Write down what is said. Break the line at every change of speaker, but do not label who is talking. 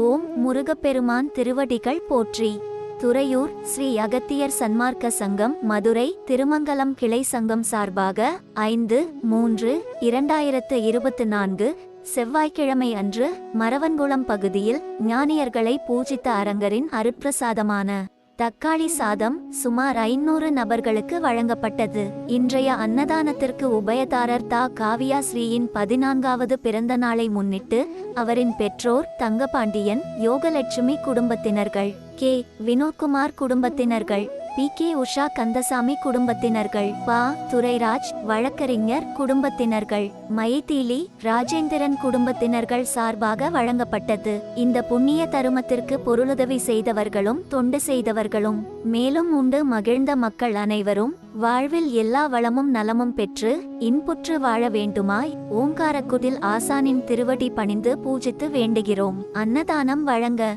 ஓம் முருகப்பெருமான் திருவடிகள் போற்றி. துறையூர் ஸ்ரீ அகத்தியர் சன்மார்க்க சங்கம் மதுரை திருமங்கலம் கிளை சங்கம் சார்பாக ஐந்து மூன்று இரண்டாயிரத்து இருபத்து நான்கு செவ்வாய்க்கிழமை அன்று மரவன்குளம் பகுதியில் ஞானியர்களை பூஜித்த அரங்கரின் அருட்பிரசாதமான தக்காளி சாதம் சுமார் ஐநூறு நபர்களுக்கு வழங்கப்பட்டது. இன்றைய அன்னதானத்திற்கு உபயதாரர் தா. காவியா ஸ்ரீயின் பதினான்காவது பிறந்த நாளை முன்னிட்டு அவரின் பெற்றோர் தங்கபாண்டியன் யோகலட்சுமி குடும்பத்தினர்கள் கே. வினோத்குமார் குடும்பத்தினர்கள் பி. கே. உஷா கந்தசாமி குடும்பத்தினர்கள் பா. துரைராஜ் வழக்கறிஞர் குடும்பத்தினர்கள் மைதீலி ராஜேந்திரன் குடும்பத்தினர்கள் சார்பாக வழங்கப்பட்டது. இந்த புண்ணிய தருமத்திற்கு பொருளுதவி செய்தவர்களும் தொண்டு செய்தவர்களும் மேலும் உண்டு மகிழ்ந்த மக்கள் அனைவரும் வாழ்வில் எல்லா வளமும் நலமும் பெற்று இன்புற்று வாழ வேண்டுமாய் ஓங்காரக்குடில் ஆசானின் திருவடி பணிந்து பூஜித்து வேண்டுகிறோம். அன்னதானம் வழங்க